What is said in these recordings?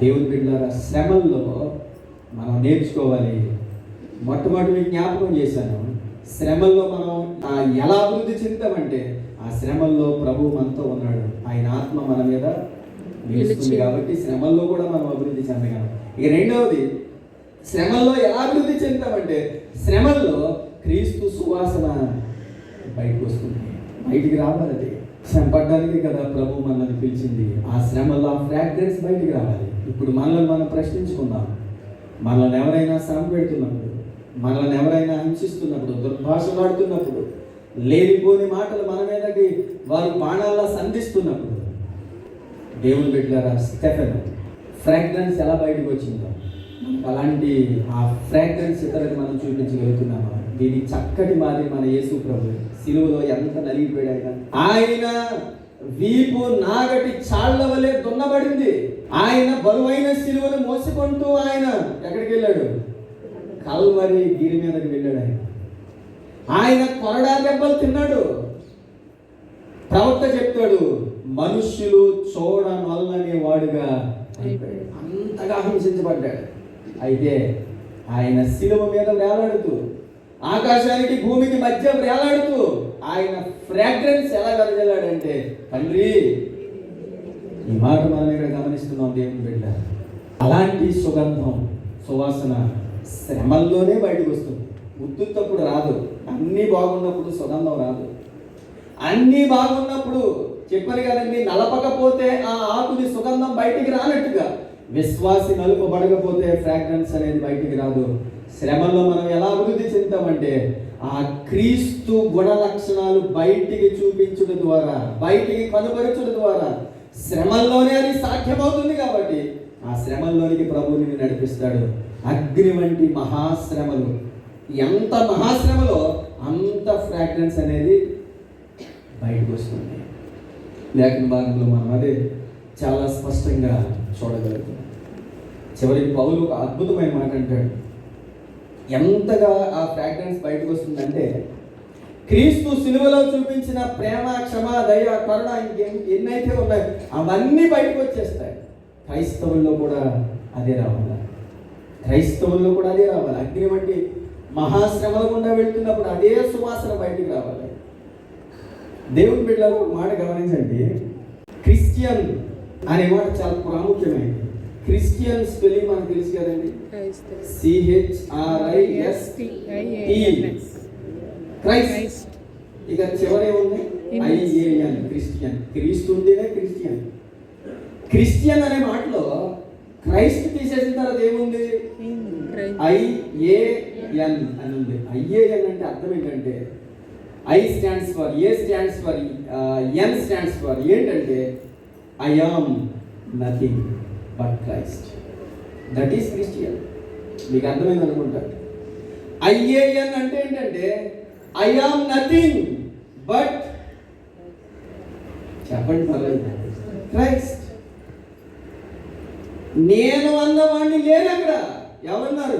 దేవుని బిడ్డలారా శ్రమల్లో మనం నేర్చుకోవాలి. మొట్టమొదటి జ్ఞాపకం చేశాను. శ్రమల్లో మనం ఎలా అభివృద్ధి చెందుతామంటే ఆ శ్రమల్లో ప్రభు మనతో ఉన్నాడు. ఆయన ఆత్మ మన మీద నిలుస్తుంది కాబట్టి శ్రమల్లో కూడా మనం అభివృద్ధి చెందగలం. ఇక రెండవది శ్రమల్లో ఎలా అభివృద్ధి చెందుతామంటే శ్రమల్లో క్రీస్తు సువాసన బయటకు వస్తుంది. బయటికి రావాలి అది. శ్రమ పడ్డానికి కదా ప్రభు మనల్ని పిలిచింది. ఆ శ్రమలో ఆ ఫ్రాగ్రెన్స్ బయటికి రావాలి. ఇప్పుడు మనల్ని మనం ప్రశ్నించుకుందాం. మనల్ని ఎవరైనా శ్రమ పెడుతున్నప్పుడు మనల్ని ఎవరైనా హింసిస్తున్నప్పుడు దుర్భాషలాడుతున్నప్పుడు లేనిపోని మాటలు మన మీదకి వారు బాణాల్లో సంధిస్తున్నప్పుడు దేవుని బిడ్డారా స్టెఫెన్ ఫ్రాగ్రెన్స్ ఎలా బయటకు వచ్చిందో అలాంటి ఆ ఫ్రాగ్రెన్స్ ఇతరులకు మనం చూపించగలుగుతున్నామా? దీని చక్కటి మాది మన యేసు ప్రభు సిలువలో ఎంత నలిగిపోయాడు ఆయన వీపు నాగటి చాళ్ళ వలె దున్నబడింది. ఆయన బరువైన సిలువను మోసుకుంటూ ఆయన ఎక్కడికి వెళ్ళాడు? కల్వరి గిరి మీదకి వెళ్ళాడు ఆయన. ఆయన కొరడా దెబ్బలు తిన్నాడు. ప్రవక్త చెప్తాడు మనుష్యులు చూడనొల్లని వాడుగా అంతగా హింసించబడ్డాడు. అయితే ఆయన శిలువ మీద వేలాడుతూ ఆకాశానికి భూమికి మధ్య వేలాడుతూ ఆయన ఫ్రాగ్రెన్స్ ఎలా వెదజల్లాడంటే తండ్రి ఈ మాట మనం ఇక్కడ గమనిస్తున్నాం దేవుని బిడ్డ. అలాంటి సుగంధం సువాసన శ్రమల్లోనే బయటకు వస్తుంది. ఉత్తుత్తప్పుడు రాదు. అన్నీ బాగున్నప్పుడు సుగంధం రాదు. అన్నీ బాగున్నప్పుడు చెప్పాను కదండి నలపకపోతే ఆ ఆకుని సుగంధం బయటికి రానట్టుగా. విశ్వాసి నలుపబడకపోతే ఫ్రాగ్రెన్స్ అనేది బయటికి రాదు. శ్రమల్లో మనం ఎలా అభివృద్ధి చెందుతామంటే ఆ క్రీస్తు గుణ లక్షణాలు బయటికి చూపించడం ద్వారా బయటికి కనుపరచడం ద్వారా శ్రమల్లోనే అది సాధ్యమవుతుంది కాబట్టి ఆ శ్రమల్లోనికి ప్రభువుని నడిపిస్తాడు. అగ్ని వంటి మహాశ్రమలు. ఎంత మహాశ్రమలో అంత ఫ్రాగ్రెన్స్ అనేది బయటకు వస్తుంది. లేఖన భాగంలో మనం అదే చాలా స్పష్టంగా చూడగలుగుతాం. చివరికి పౌలు ఒక అద్భుతమైన మాట అంటాడు. ఎంతగా ఆ ఫ్రాగ్రెన్స్ బయటకు వస్తుందంటే క్రీస్తు సిలువలో చూపించిన ప్రేమ క్షమ దయ కరుణ ఇంకేం ఎన్నైతే ఉన్నాయో అవన్నీ బయటకు వచ్చేస్తాయి. క్రైస్తవుల్లో కూడా అదే రావాలి. క్రైస్తవుల్లో కూడా అదే రావాలి. అగ్ని వంటి మహాశ్రమల గుండా వెళ్తున్నప్పుడు అదే సువాసన బయటికి రావాలి. దేవుని బిడ్డ మాట గమనించండి. క్రిస్టియన్ అనే మాట చాలా ప్రాముఖ్యమైనది క్రిస్టియన్ స్పెల్లింగ్ మనకు తెలుసు కదండి? CHRIS Christ. ఇక చివరి ఉంది? ఐఏఎన్ క్రిస్టియన్ క్రీస్తు ఉంటేనే క్రిస్టియన్. క్రిస్టియన్. అనే మాటలో క్రైస్ట్ తీసేసిన తర్వాత ఏముంది? ఐఏఎన్ అని ఉంది. ఐఏఎన్ అంటే అర్థం ఏంటంటే I stands for A stands for N stands for ఏంటంటే I am nothing but Christ that is Christian మీకు అర్థమైంది అనుకుంటా. ఐఏఎన్ అంటే ఏంటంటే ఐ ఆమ్ నథింగ్ బట్ చెప్పండి పర్లేదు క్రైస్ట్ నేను అన్నవాడిని లేను అక్కడ. ఎవరన్నారు?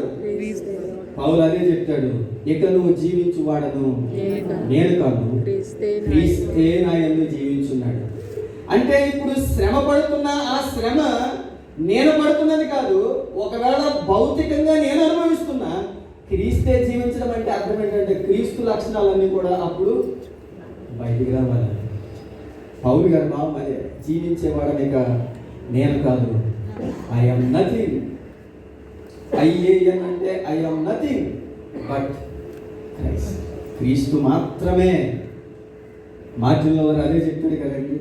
పౌలు అదే చెప్తాడు. ఇక నువ్వు జీవించు వాడను నేను కాదు. క్రీస్తే నా జీవించున్నాడు అంటే ఇప్పుడు శ్రమ పడుతున్న ఆ శ్రమ నేను పడుతున్నది కాదు ఒకవేళ భౌతికంగా నేను అనుభవిస్తున్నా క్రీస్తే జీవించడం అంటే అర్థం ఏంటంటే క్రీస్తు లక్షణాలన్నీ కూడా అప్పుడు బయటికి రావాలి. పౌరు గారు భావం అదే జీవించేవాడని ఇక నేను కాదు. ఐఎమ్ నథింగ్ ఐఏఎన్ అంటే ఐఎమ్ నథింగ్ బట్ క్రీస్తు మాత్రమే. మార్జిన్లో వారు అదే చెప్తాడు కదండి.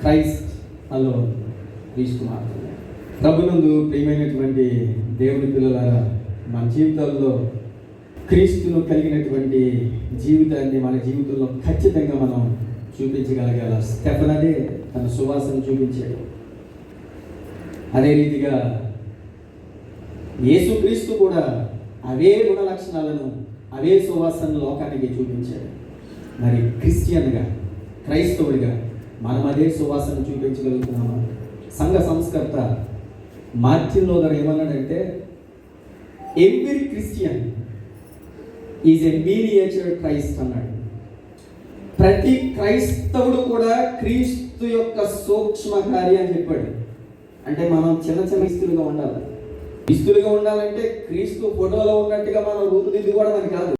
క్రైస్ట్ హలో క్రీస్తు కుమార్. ప్రభునందు ప్రియమైనటువంటి దేవుని పిల్లలారా మన జీవితాల్లో క్రీస్తును కలిగినటువంటి జీవితాన్ని మన జీవితంలో ఖచ్చితంగా మనం చూపించగలగాల. స్టెఫన్ అదే తన సువాసన చూపించాడు. అదే రీతిగా యేసుక్రీస్తు కూడా అవే గుణ లక్షణాలను అవే సువాసన లోకానికి చూపించాడు. మరి క్రిస్టియన్గా క్రైస్తవుడిగా మనం అదే సువాసన చూపించగలుగుతున్నామా? సంఘ సంస్కర్త మార్టిన్ లోదర్ ఏమన్నాడంటే every Christian is a miniature Christ అన్నాడు. ప్రతి క్రైస్తవుడు కూడా క్రీస్తు యొక్క సూక్ష్మ కార్యం చెప్పాడు. అంటే మనం చిన్న చిన్న ఇస్తులుగా ఉండాలి. ఇస్తులుగా ఉండాలంటే క్రీస్తు ఫోటోలో ఉన్నట్టుగా మనం రూపుదిద్దుకోవడం అని కాదు.